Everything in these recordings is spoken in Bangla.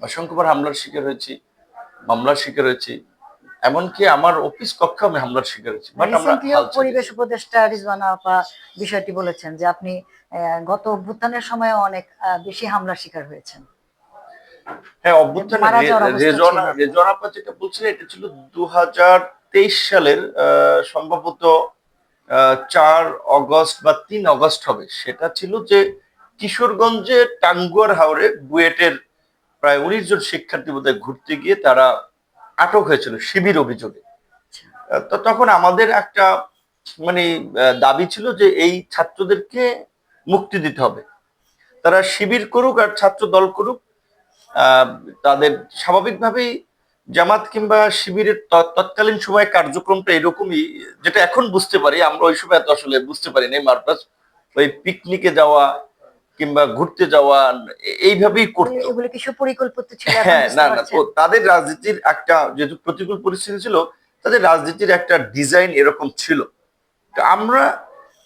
অসংখ্যবার হামলার শিকার হয়েছি মামলার শিকার হয়েছি এমনকি আমার অফিস কক্ষে আমি হামলার শিকার হয়েছি বাট আমরা পরিবেশ। উপদেষ্টা রিজওয়ানা আপা বিষয়টি বলেছেন যে আপনি গত অভ্যুত্থানের সময় অনেক বেশি হামলার শিকার হয়েছেন। হ্যাঁ অভ্যুত্থানে মারা রেজনা রেজনা আপা যেটা বলছিলেন এটা ছিল দু সালের সম্ভবত চার অগস্ট বা তিন অগস্ট হবে। সেটা ছিল যে কিশোরগঞ্জে টাঙ্গুয়ার হাওরে বুয়েটের প্রায় উনিশ জন শিক্ষার্থী বোধহয় ঘুরতে গিয়ে তারা আটক হয়েছিল শিবির অভিযোগে। তো তখন আমাদের একটা মানে দাবি ছিল যে এই ছাত্রদেরকে মুক্তি দিতে হবে। তারা শিবির করুক আর ছাত্র দল করুক তাদের স্বাভাবিকভাবেই জামাত কিংবা শিবিরের তৎকালীন সময় কার্যক্রমটা এরকমই, যেটা এখন বুঝতে পারি, আমরা ওই সময় এত আসলে বুঝতে পারি না মারপাস ওই পিকনিকে যাওয়া কিংবা ঘুরতে যাওয়া এইভাবেই করতো। এগুলো কি সুপরিকল্পিত ছিল হ্যাঁ না তাদের রাজনীতির একটা যেহেতু প্রতিকূল পরিস্থিতি ছিল তাদের রাজনীতির একটা ডিজাইন এরকম ছিল। তো আমরা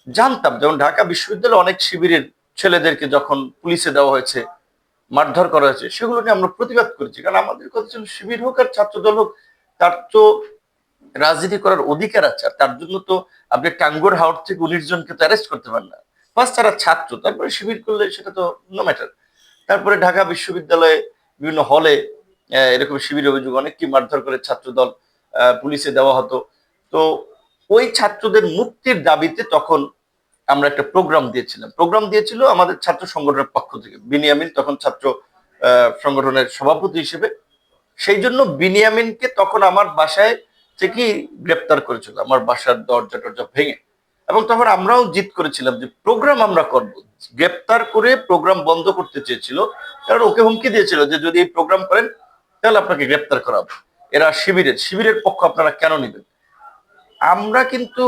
জানতাম যেমন ঢাকা বিশ্ববিদ্যালয়ে অনেক শিবিরের ছেলেদেরকে যখন পুলিশে দেওয়া হয়েছে মারধর করা হয়েছে সেগুলো নিয়ে আমরা প্রতিবাদ করেছি। কারণ আমাদের কথা ছিল শিবির হোক আর ছাত্রদল হোক তার তো রাজনীতি করার অধিকার আছে। আর তার জন্য তো আপনি টাঙ্গুয়ার হাওড় থেকে উনিশ জনকে তো অ্যারেস্ট করতে পারেন না। ফার্স্ট তারা ছাত্র তারপরে শিবির করলে সেটা তো নো ম্যাটার তারপরে ঢাকা বিশ্ববিদ্যালয়ে বিভিন্ন হলে এরকম শিবির অভিযোগ অনেককে মারধর করে ছাত্রদল আহ, পুলিশে দেওয়া হতো। তো ওই ছাত্রদের মুক্তির দাবিতে তখন আমরা একটা প্রোগ্রাম দিয়েছিলাম। প্রোগ্রাম দিয়েছিল আমাদের ছাত্র সংগঠনের পক্ষ থেকে। বিনিয়ামিন তখন ছাত্র সংগঠনের সভাপতি হিসেবে। সেই জন্য বিনিয়ামিনকে তখন আমার বাসায় থেকেই গ্রেপ্তার করেছিল। আমার বাসার দরজা টরজা ভেঙে। এবং তখন আমরাও জিত করেছিলাম যে প্রোগ্রাম আমরা করব। গ্রেপ্তার করে প্রোগ্রাম বন্ধ করতে চেয়েছিল, কারণ ওকে হুমকি দিয়েছিল যে যদি এই প্রোগ্রাম করেন, তাহলে আপনাকে গ্রেপ্তার করাবো। এরা শিবিরের শিবিরের পক্ষ আপনারা কেন নেবেন? আমরা কিন্তু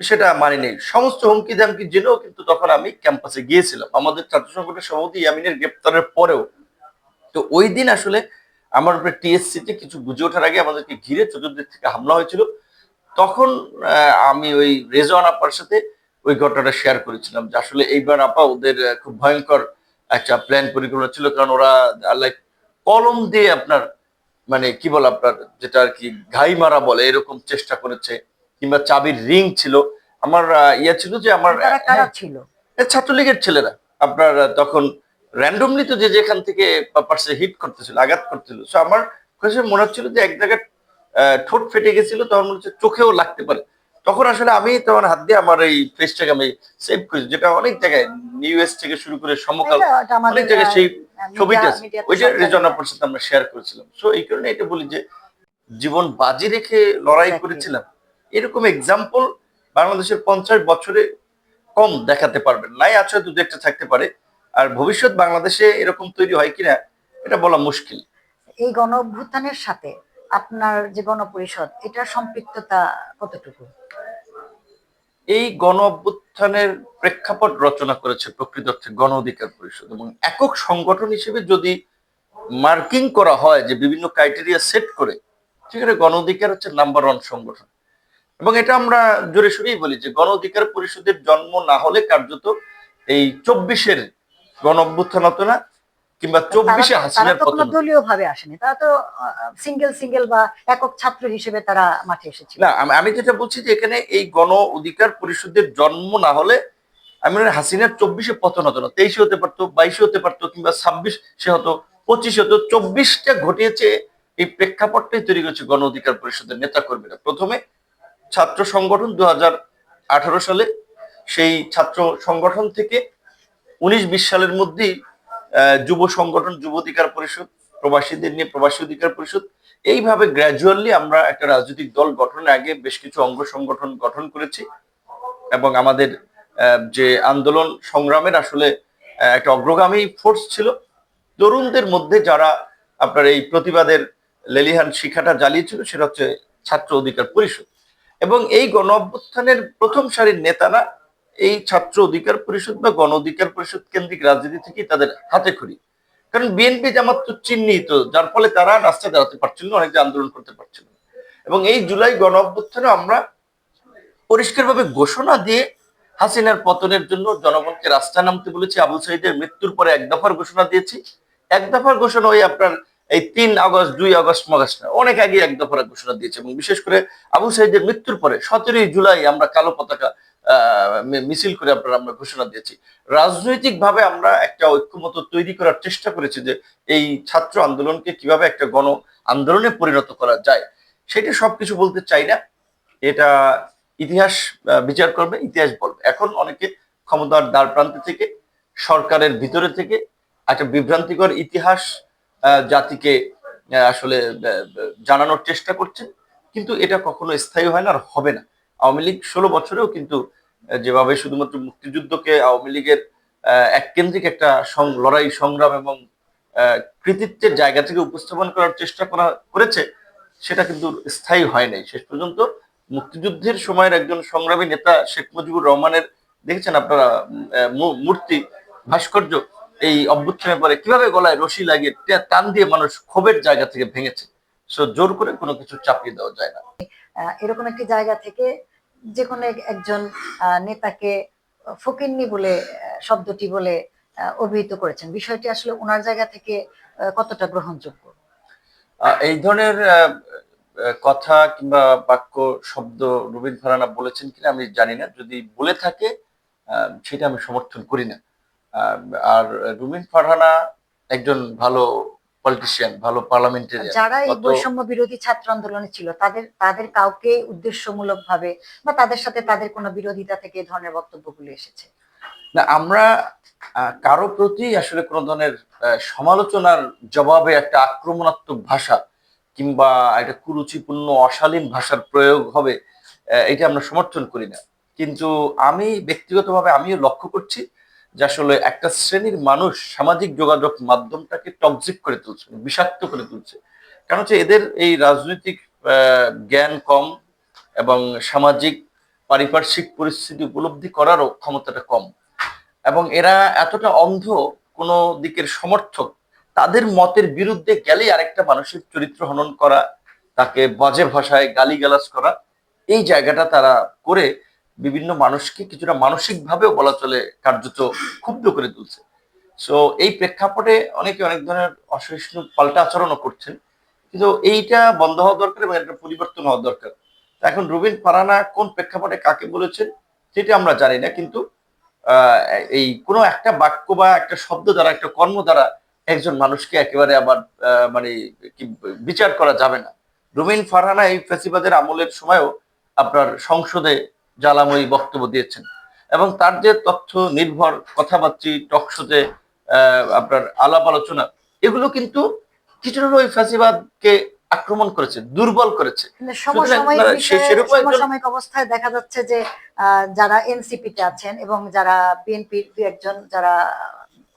সেটা মানি নেই সমস্ত হুমকি দামকি জেনেও কিন্তু তখন আমি ক্যাম্পাসে গিয়েছিলাম। আমাদের ছাত্র সংগঠনের সভাপতি ইয়ামিনের গ্রেপ্তারের পরেও। তো ওই দিন আসলে আমার উপরে টিএসসি তে কিছু বুঝে ওঠার আগে আমাদেরকে ঘিরে চতুর্দিক থেকে হামলা হয়েছিল। তখন আমি ওই রেজওয়ান আপার সাথে ওই ঘটনাটা শেয়ার করেছিলাম যে আসলে এইবার আপা ওদের খুব ভয়ঙ্কর একটা প্ল্যান পরিকল্পনা ছিল। কারণ ওরা লাইক কলম দিয়ে আপনার মানে কি বল আপনার যেটা আর কি ঘাই মারা বলে এরকম চেষ্টা করেছে। কিংবা চাবির রিং ছিল। আমার ইয়ে ছিল যে আমার হ্যাঁ, ছিল? ছাত্রলীগের ছেলেরা। আপনার তখন র্যান্ডমলি তো যে যেখান থেকে পার্সে হিট করতেছিল আঘাত করতেছিল। সো আমার কাছে মনে হচ্ছিল যে এক জায়গায় ঠোঁট ফেটে গেছিল তখন মনে হচ্ছে চোখেও লাগতে পারে। তখন আসলে আমি তখন হাত দিয়ে আমার এই ফেসটাকে আমি সেভ করেছি যেটা অনেক জায়গায় নিউএস থেকে শুরু করে সমকাল আমাদের, অনেক জায়গায় সেই ছবিটা আছে। media তে ওই যে সব রেজন সাথে আমরা শেয়ার করেছিলাম। সো এই কারণে এটা বলি যে জীবন বাজি রেখে লড়াই করেছিলাম। এরকম এক্সাম্পল বাংলাদেশের পঞ্চাশ বছরে কম দেখাতে পারবেন। নাই আছে দু একটা থাকতে পারে। আর ভবিষ্যৎ বাংলাদেশে এরকম তৈরি হয় কিনা এটা বলা মুশকিল। এই গণ সাথে আপনার যে গণপরিষদ এটার সম্পৃক্ততা কতটুকু? এই গণ অভ্যুত্থানের প্রেক্ষাপট রচনা করেছে প্রকৃত অর্থে গণ অধিকার পরিষদ এবং একক সংগঠন হিসেবে যদি মার্কিং করা হয় যে বিভিন্ন ক্রাইটেরিয়া সেট করে, সেখানে গণ অধিকার হচ্ছে নাম্বার ওয়ান সংগঠন। এবং এটা আমরা জোরে সোরেই বলি যে গণ অধিকার পরিষদের জন্ম না হলে কার্যত এই চব্বিশের গণ অভ্যুত্থান হতো না কিংবা চব্বিশে হাসিনার পতন। দলীয় ভাবে আসেনি। তারা তো সিঙ্গেল সিঙ্গেল বা একক ছাত্র হিসেবে তারা মাঠে এসেছিল। না আমি- যেটা বলছি যে এখানে এই গণ অধিকার পরিষদের জন্ম না হলে আমি মনে হাসিনার চব্বিশে পতন হতো না। তেইশে হতে পারতো বাইশে হতে পারতো কিংবা ছাব্বিশ সে হতো পঁচিশে হতো চব্বিশটা ঘটিয়েছে এই প্রেক্ষাপটটাই তৈরি করেছে গণ অধিকার পরিষদের নেতা কর্মীরা প্রথমে ছাত্র সংগঠন দু আঠারো সালে সেই ছাত্র সংগঠন থেকে উনিশ বিশ সালের মধ্যেই যুব সংগঠন, যুব অধিকার পরিষদ, প্রবাসীদের নিয়ে প্রবাসী অধিকার পরিষদ, এইভাবে গ্র্যাজুয়ালি আমরা একটা রাজনৈতিক দল গঠনের আগে বেশ কিছু অঙ্গ সংগঠন গঠন করেছি এবং আমাদের যে আন্দোলন সংগ্রামের আসলে একটা অগ্রগামী ফোর্স ছিল। তরুণদের মধ্যে যারা আপনার এই প্রতিবাদের লেলিহান শিখাটা জ্বালিয়েছিল, সেটা হচ্ছে ছাত্র অধিকার পরিষদ। এবং এই গণ অভ্যুত্থানের প্রথম সারির নেতারা এই ছাত্র অধিকার পরিষদ বা গণ অধিকার পরিষদ কেন্দ্রিক রাজনীতি থেকেই তাদের হাতে খড়ি। কারণ বিএনপি জামাত তো চিহ্নিত, যার ফলে তারা রাস্তায় দাঁড়াতে পারছিল না, অনেক আন্দোলন করতে পারছিল না। এবং এই জুলাই গণ অভ্যুত্থানে আমরা পরিষ্কারভাবে ঘোষণা দিয়ে হাসিনার পতনের জন্য জনগণকে রাস্তায় নামতে বলেছি। আবু সাইদের মৃত্যুর পরে এক দফার ঘোষণা দিয়েছি। এক দফার ঘোষণা ওই আপনার এই তিন আগস্ট, দুই আগস্ট মাগস্ট না অনেক আগে এক দফার ঘোষণা দিয়েছে এবং বিশেষ করে আবু সাইদের মৃত্যুর পরে সতেরোই জুলাই আমরা কালো পতাকা মিছিল করে আপনারা আমরা ঘোষণা দিয়েছি। রাজনৈতিক ভাবে আমরা একটা ঐক্যমত তৈরি করার চেষ্টা করেছি যে এই ছাত্র আন্দোলনকে কীভাবে একটা গণ আন্দোলনে পরিণত করা যায়। সেটা সবকিছু বলতে চাই না। এটা ইতিহাস বিচার করবে, ইতিহাস বলবে। এখন অনেকে ক্ষমতার দ্বার প্রান্ত থেকে, সরকারের ভিতরে থেকে একটা বিভ্রান্তিকর ইতিহাস জাতিকে আসলে জানানোর চেষ্টা করছেন কিন্তু এটা কখনো স্থায়ী হয় না আর হবে না। আওয়ামী লীগ ষোলো বছরেও কিন্তু যেভাবে শুধুমাত্র মুক্তিযুদ্ধকে আওয়ামী লীগের আহ, এককেন্দ্রিক একটা লড়াই সংগ্রাম এবং কৃতিত্বের জায়গা থেকে উপস্থাপন করার চেষ্টা করা করেছে সেটা কিন্তু স্থায়ী হয় নাই। শেষ পর্যন্ত মুক্তিযুদ্ধের সময়ের একজন সংগ্রামী নেতা শেখ মুজিবুর রহমানের দেখেছেন আপনারা মূর্তি ভাস্কর্য এই অভ্যুত্থানের পরে কীভাবে গলায় রশি লাগিয়ে টান দিয়ে মানুষ ক্ষোভের জায়গা থেকে ভেঙেছে। সো জোর করে কোনো কিছু চাপিয়ে দেওয়া যায় না। এরকম একটি জায়গা থেকে যে কোনো এক- একজন নেতাকে ফকিন্নি বলে শব্দটি বলে অভিহিত করেছেন। বিষয়টি আসলে ওনার জায়গা থেকে কতটা গ্রহণযোগ্য? এই ধরনের কথা কিংবা বাক্য, শব্দ রবীন্দ্র ফারানা বলেছেন কিনা আমি জানি না। যদি বলে থাকে সেটা আমি সমর্থন করি না। আর রুমিন ফারহানা একজন ভালো পলিটিশিয়ান ভালো পার্লামেন্টেরিয়ান যারা এই বৈষম্য বিরোধী ছাত্র আন্দোলনে ছিল তাদের তাদের কাউকে উদ্দেশ্যমূলক ভাবে বা তাদের সাথে তাদের কোনো বিরোধিতা থেকে এই ধরনের বক্তব্যগুলো এসেছে? না আমরা কারও প্রতি আসলে কোন ধরনের সমালোচনার জবাবে একটা আক্রমণাত্মক ভাষা কিংবা একটা কুরুচিপূর্ণ অশালীন ভাষার প্রয়োগ হবে এটা আমরা সমর্থন করি না। কিন্তু আমি ব্যক্তিগতভাবে আমিও লক্ষ্য করছি যে আসলে একটা শ্রেণির মানুষ সামাজিক যোগাযোগ মাধ্যমটাকে টক্সিক করে তুলছে, বিষাক্ত করে তুলছে। কারণ হচ্ছে এদের এই রাজনৈতিক জ্ঞান কম এবং সামাজিক পারিপার্শ্বিক পরিস্থিতি উপলব্ধি করারও ক্ষমতাটা কম। এবং এরা এতটা অন্ধ কোনো দিকের সমর্থক, তাদের মতের বিরুদ্ধে গেলেই আরেকটা মানুষের চরিত্র হনন করা, তাকে বাজে ভাষায় গালিগালাজ করা, এই জায়গাটা তারা করে বিভিন্ন মানুষকে কিছুটা মানসিক ভাবেও বলা চলে কার্যত ক্ষুব্ধ করে তুলছে। সো এই প্রেক্ষাপটে অনেকে অনেক ধরনের অসহিষ্ণু পাল্টা আচরণও করছেন। কিন্তু এইটা বন্ধ হওয়া দরকার এবং একটা পরিবর্তন হওয়া দরকার। এখন রুবিন ফারানা কোন প্রেক্ষাপটে কাকে বলেছেন সেটা আমরা জানি না, কিন্তু এই কোনো একটা বাক্য বা একটা শব্দ দ্বারা, একটা কর্ম দ্বারা একজন মানুষকে একেবারে আবার মানে বিচার করা যাবে না। রুমিন ফারহানা এই ফেসিবাদের আমলের সময়ও আপনার সংসদে জ্বালাময়ী বক্তব্য দিয়েছেন। এবং তার যে তথ্য নির্ভর কথাবার্তি টকশোতে আপনার আলাপ আলোচনা এগুলো কিন্তু কিছুটা ওই ফ্যাসিবাদকে আক্রমণ করেছে দুর্বল করেছে। সমসাময়িক একজন- সমসাময়িক অবস্থায় দেখা যাচ্ছে যে আহ, যারা এনসিপিতে আছেন এবং যারা বিএনপির দু একজন যারা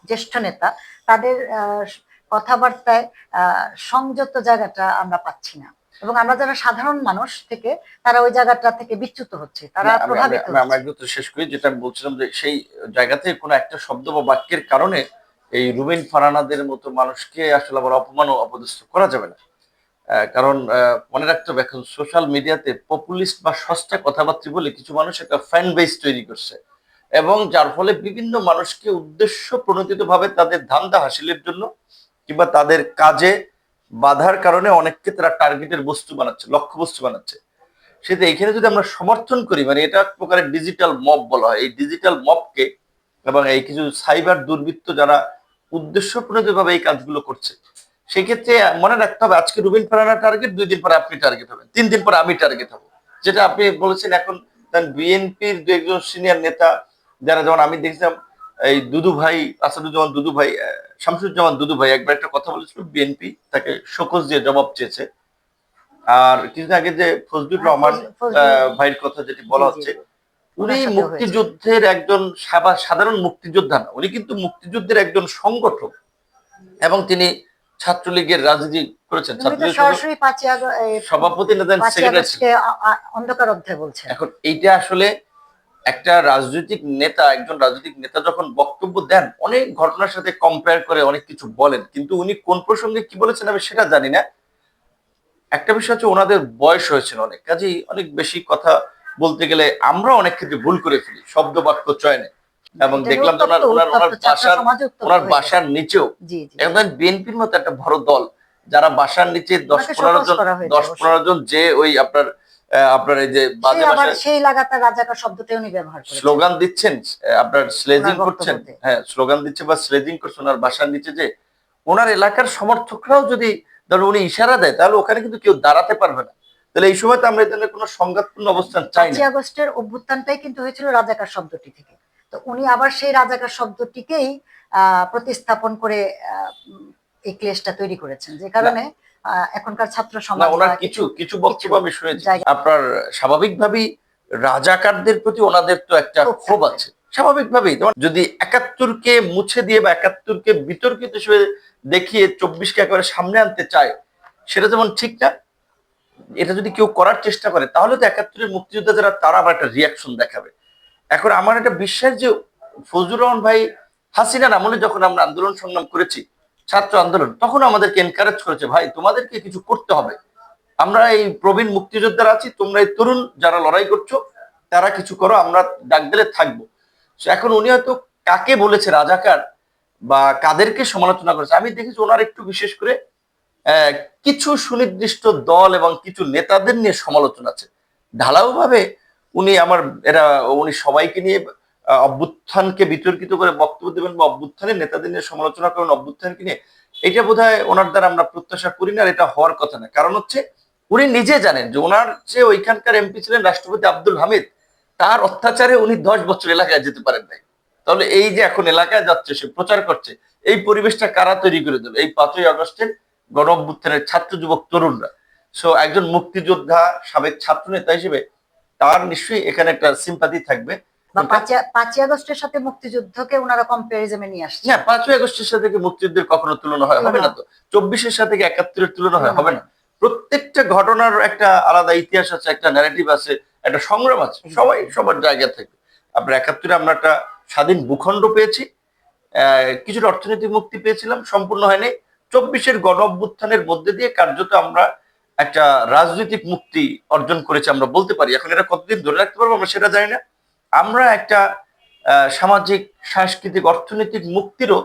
জ্যেষ্ঠ নেতা তাদের আহ, কথাবার্তায় আহ, সংযত জায়গাটা আমরা পাচ্ছি না। এবং আমরা যারা সাধারণ মানুষ থেকে তারা ওই জায়গাটা থেকে বিচ্যুত হচ্ছে তারা প্রভাবিত আমি- আমি হচ্ছে। শেষ করি যেটা আমি বলছিলাম যে সেই জায়গাতে কোনো একটা শব্দ বা বাক্যের কারণে এই রুবেন ফারানাদের মতো মানুষকে আসলে আবার অপমান ও অপদস্থ করা যাবে না কারণ মনে রাখতে হবে এখন সোশ্যাল মিডিয়াতে পপুলিস্ট বা সস্তা কথাবার্তা বলে কিছু মানুষ একটা ফ্যান বেস তৈরি করছে এবং যার ফলে বিভিন্ন মানুষকে উদ্দেশ্য প্রণোদিত ভাবে তাদের ধান্দা হাসিলের জন্য কিংবা তাদের কাজে বাধার কারণে অনেককে তারা টার্গেটের বস্তু বানাচ্ছে, লক্ষ্য বস্তু বানাচ্ছে। সেটা এখানে যদি আমরা সমর্থন করি মানে এটা এক প্রকারের ডিজিটাল মব বলা হয়। এই ডিজিটাল মবকে এবং এই কিছু সাইবার দুর্বৃত্ত যারা উদ্দেশ্য ভাবে এই কাজগুলো করছে, সেক্ষেত্রে মনে রাখতে হবে, আজকে রুবিন ফারানা টার্গেট দুই দিন পরে আপনি টার্গেট হবেন। তিন দিন পরে আমি টার্গেট হব। যেটা আপনি বলেছেন এখন বিএনপির দু একজন সিনিয়র নেতা, যারা যেমন আমি দেখছিলাম এই দুদু ভাই আসাদুজ্জামান দুদু ভাই শামসুজ্জামান দুদু ভাই একবার একটা কথা বলেছিল বিএনপি তাকে শোকজ দিয়ে জবাব চেয়েছে। আর কিছুদিন আগে যে ফজলুর হ্যাঁ, রহমান ভাইয়ের কথা যেটি বলা। হচ্ছে উনি মুক্তিযুদ্ধের একজন সাধারণ মুক্তিযোদ্ধা না উনি কিন্তু মুক্তিযুদ্ধের একজন সংগঠক এবং তিনি ছাত্রলীগের রাজনীতি করেছেন। সভাপতি অন্ধকার অধ্যায় বলছেন। এখন এইটা আসলে একটা রাজনৈতিক নেতা একজন রাজনৈতিক নেতা যখন বক্তব্য দেন অনেক ঘটনার সাথে কম্পেয়ার করে অনেক কিছু বলেন। কিন্তু উনি কোন প্রসঙ্গে কি বলেছেন আমি সেটা জানি না। একটা বিষয় হচ্ছে ওনাদের বয়স হয়েছিল অনেক। কাজেই অনেক বেশি কথা বলতে গেলে আমরা অনেক ক্ষেত্রে ভুল করে ফেলি শব্দ বাক্য চয়নে। এবং দেখলাম ওনার ওনার ওনার বাসার ওনার বাসার নিচেও। বিএনপির মতো একটা বড় দল যারা বাসার নিচে দশ পনেরো জন দশ পনেরো জন যে ওই আপনার আপনার এই যে বাজে আবার সেই লাগাতার রাজাকার শব্দটা উনি ব্যবহার করেছেন। স্লোগান দিচ্ছেন আপনার স্লেজিং করছেন হ্যাঁ স্লোগান দিচ্ছে বা স্লেজিং করছেন ওনার বাসার নিচে যে ওনার এলাকার সমর্থকরাও যদি ধরো উনি ইশারা দেয় তাহলে ওখানে কিন্তু কেউ দাঁড়াতে পারবে না। তাহলে এই সময় তো আমরা ধরনের কোনো সংঘাতপূর্ণ অবস্থান চাই না। আগস্টের অভ্যুত্থানটাই কিন্তু হয়েছিল রাজাকার শব্দটি থেকে। তো উনি আবার সেই রাজাকার শব্দটিকেই আহ, প্রতিস্থাপন করে আহ, এই ক্লেশটা তৈরি করেছেন যে কারণে এখনকার ছাত্র সমাজ ওনার কিছু কিছু বক্তব্য আমি শুনেছি। আপনার স্বাভাবিকভাবেই রাজাকারদের প্রতি ওনাদের তো একটা ক্ষোভ আছে। স্বাভাবিকভাবেই। যদি একাত্তরকে মুছে দিয়ে বা একাত্তরকে বিতর্কিত হিসেবে দেখিয়ে চব্বিশকে একেবারে সামনে আনতে চায় সেটা যেমন ঠিক না এটা যদি কেউ করার চেষ্টা করে তাহলে তো একাত্তরের মুক্তিযোদ্ধা যারা তারা আবার একটা রিয়াকশন দেখাবে। এখন আমার একটা বিশ্বাস যে ফজুর রহমান ভাই হাসিনার আমলে যখন আমরা আন্দোলন সংগ্রাম করেছি ছাত্র আন্দোলন তখন আমাদেরকে এনকারেজ করেছে, ভাই, তোমাদেরকে কিছু করতে হবে। আমরা এই প্রবীণ মুক্তিযোদ্ধারা আছি, তোমরা এই তরুণ যারা লড়াই করছ, তারা কিছু করো, আমরা ডাক দিলে থাকব। এখন উনি হয়তো কাকে বলেছে, রাজাকার, বা কাদেরকে সমালোচনা করেছে, আমি দেখেছি ওনার একটু বিশেষ করে কিছু সুনির্দিষ্ট দল এবং কিছু নেতাদের নিয়ে সমালোচনা আছে। ঢালাও ভাবে উনি আমার, এরা, উনি সবাইকে নিয়ে অভ্যুত্থানকে বিতর্কিত করে বক্তব্য দেবেন বা অভ্যুত্থানের নেতাদের নিয়ে সমালোচনা করেন, অভ্যুত্থানকে নিয়ে, এটা বোধহয় ওনার দ্বারা আমরা প্রত্যাশা করি না এটা হওয়ার কথা না। কারণ হচ্ছে, উনি নিজে জানেন যে ওনার যে ওইখানকার এমপি ছিলেন রাষ্ট্রপতি আব্দুল হামিদ, তার অত্যাচারে উনি দশ বছর এলাকায় যেতে পারেন নাই। তাহলে এই যে এখন এলাকায় যাচ্ছে, সে প্রচার করছে, এই পরিবেশটা কারা তৈরি করে দিল এই পাঁচই আগস্টের গণ অভ্যুত্থানের ছাত্র যুবক তরুণরা। সো একজন মুক্তিযোদ্ধা, সাবেক ছাত্র নেতা হিসেবে তার নিশ্চয়ই এখানে একটা সিম্পাতি থাকবে। বা পাঁচই- পাঁচই আগস্টের সাথে মুক্তিযুদ্ধকে ওনারা কম্পারিজমে নিয়ে আসছে। হ্যাঁ পাঁচই আগস্টের সাথে কি মুক্তিযুদ্ধের কখনো তুলনা হয়? হবে না তো। চব্বিশের সাথে কি একাত্তরের তুলনা হয়? হবে না। প্রত্যেকটা ঘটনার একটা আলাদা ইতিহাস আছে একটা ন্যারেটিভ আছে একটা সংগ্রাম আছে। সবাই সবার জায়গা থেকে। আপনার একাত্তরে আমরা একটা স্বাধীন ভূখণ্ড পেয়েছি। কিছুটা অর্থনৈতিক মুক্তি পেয়েছিলাম সম্পূর্ণ হয়নি। চব্বিশের গণ অভ্যুত্থানের মধ্যে দিয়ে কার্যত আমরা একটা রাজনৈতিক মুক্তি অর্জন করেছি আমরা বলতে পারি। এখন এটা কতদিন ধরে রাখতে পারব আমরা সেটা জানি না। আমরা একটা সামাজিক, সাংস্কৃতিক, অর্থনৈতিক মুক্তিরও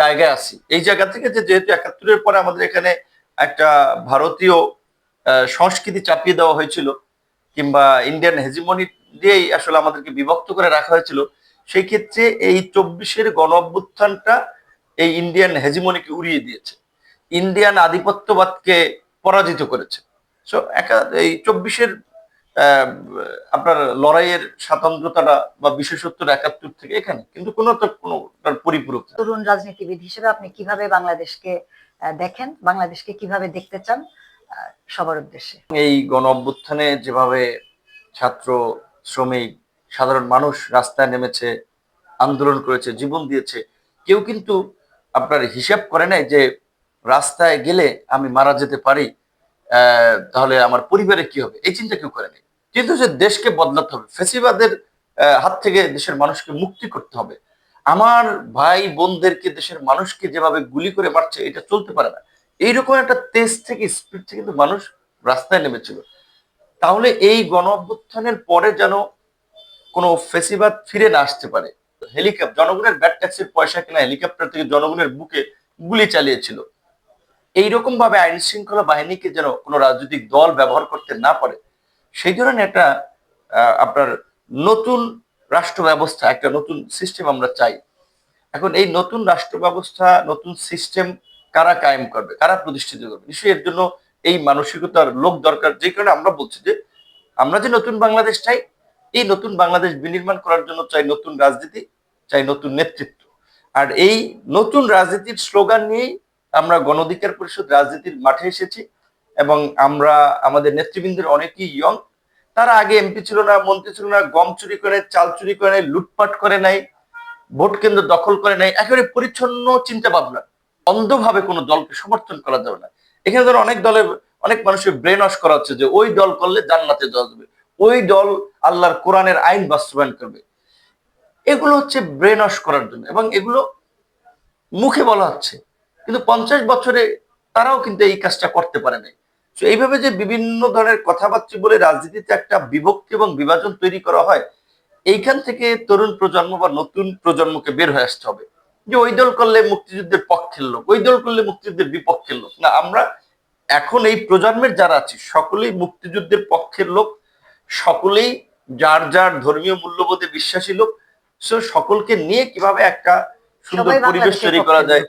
জায়গায় আছি। এই জায়গা থেকে যেহেতু একাত্তরের পরে আমাদের এখানে একটা ভারতীয় সংস্কৃতি চাপিয়ে দেওয়া হয়েছিল, কিংবা ইন্ডিয়ান হেজিমনি দিয়েই আসলে আমাদেরকে বিভক্ত করে রাখা হয়েছিল, সেই ক্ষেত্রে এই চব্বিশের গণ অভ্যুত্থানটা এই ইন্ডিয়ান হেজিমনিকে উড়িয়ে দিয়েছে। ইন্ডিয়ান আধিপত্যবাদকে পরাজিত করেছে। সো একা, এই চব্বিশের আপনার লড়াইয়ের স্বাতন্ত্রতাটা বা বিশেষত্বটা একাত্তর থেকে এখানে। কিন্তু কোনো তো কোনো তার পরিপূরক। তরুণ রাজনীতিবিদ হিসেবে আপনি কীভাবে বাংলাদেশকে দেখেন? বাংলাদেশকে কীভাবে দেখতে চান সবার উদ্দেশ্যে? এই গণ অভ্যুত্থানে যেভাবে ছাত্র শ্রমিক সাধারণ মানুষ রাস্তায় নেমেছে আন্দোলন করেছে জীবন দিয়েছে কেউ কিন্তু আপনার হিসাব করে নাই যে রাস্তায় গেলে আমি মারা যেতে পারি আহ, তাহলে আমার পরিবারে কি হবে? এই চিন্তা কেউ করে নাই। কিন্তু যে দেশকে বদলাতে হবে, ফেসিবাদের হাত থেকে দেশের মানুষকে মুক্তি করতে হবে। আমার ভাই বোনদেরকে দেশের মানুষকে যেভাবে গুলি করে মারছে, এটা চলতে পারে না। এইরকম একটা তেজ থেকে স্পিড থেকে কিন্তু মানুষ রাস্তায় নেমেছিল। তাহলে এই গণ অভ্যুত্থানের পরে যেন কোনো ফেসিবাদ ফিরে না আসতে পারে। হেলিকপ্টার, জনগণের ব্যাট ট্যাক্সের পয়সা কিনা হেলিকপ্টার থেকে জনগণের বুকে গুলি চালিয়েছিল। এইরকম ভাবে আইন শৃঙ্খলা বাহিনীকে যেন কোনো রাজনৈতিক দল ব্যবহার করতে না পারে সেই ধরনের একটা আপনার নতুন রাষ্ট্র ব্যবস্থা একটা নতুন সিস্টেম আমরা চাই। এখন এই নতুন রাষ্ট্র ব্যবস্থা নতুন সিস্টেম কারা কায়েম করবে, কারা প্রতিষ্ঠিত করবে? নিশ্চয়ই এর জন্য এই মানসিকতার লোক দরকার। যে কারণে আমরা বলছি যে, আমরা যে নতুন বাংলাদেশ চাই, এই নতুন বাংলাদেশ বিনির্মাণ করার জন্য চাই নতুন রাজনীতি, চাই নতুন নেতৃত্ব। আর এই নতুন রাজনীতির স্লোগান নিয়েই আমরা গণঅধিকার পরিষদ রাজনীতির মাঠে এসেছি। এবং আমরা, আমাদের নেতৃবৃন্দের অনেকেই ইয়ং তারা আগে এমপি ছিল না, মন্ত্রী ছিল না, গম চুরি করে চাল চুরি করে নাই, লুটপাট করে নাই, ভোট কেন্দ্র দখল করে নাই, একেবারে পরিচ্ছন্ন চিন্তা ভাবনা। অন্ধভাবে কোনো দলকে সমর্থন করা যাবে না। এখানে ধরো অনেক দলের, অনেক মানুষের ব্রেন ওয়াশ করা হচ্ছে যে, ওই দল করলে জান্নাতে যাওয়া যাবে। ওই দল আল্লাহর কোরআনের আইন বাস্তবায়ন করবে। এগুলো হচ্ছে ব্রেন ওয়াশ করার জন্য এবং এগুলো মুখে বলা হচ্ছে। কিন্তু পঞ্চাশ বছরে তারাও কিন্তু এই কাজটা করতে পারে নাই। তো এইভাবে যে বিভিন্ন ধরনের কথাবার্তা বলে রাজনীতিতে একটা বিভক্তি এবং বিভাজন তৈরি করা হয় এইখান থেকে তরুণ প্রজন্ম বা নতুন প্রজন্মকে বের হয়ে আসতে হবে। যে ওই দল করলে মুক্তিযুদ্ধের পক্ষের লোক ওই দল করলে মুক্তিযুদ্ধের বিপক্ষের লোক। না আমরা এখন এই প্রজন্মের যারা আছি সকলেই মুক্তিযুদ্ধের পক্ষের লোক সকলেই যার যার ধর্মীয় মূল্যবোধে বিশ্বাসী লোক। সো সকলকে নিয়ে কীভাবে একটা সুন্দর পরিবেশ তৈরি করা যায়।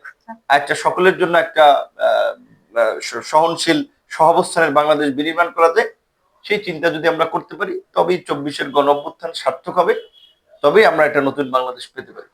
একটা সকলের জন্য একটা সহনশীল সহাবস্থানের বাংলাদেশ বিনির্মাণ করা যায়, সেই চিন্তা যদি আমরা করতে পারি, তবেই চব্বিশের গণ অভ্যুত্থান সার্থক হবে, তবেই আমরা একটা নতুন বাংলাদেশ পেতে পারি।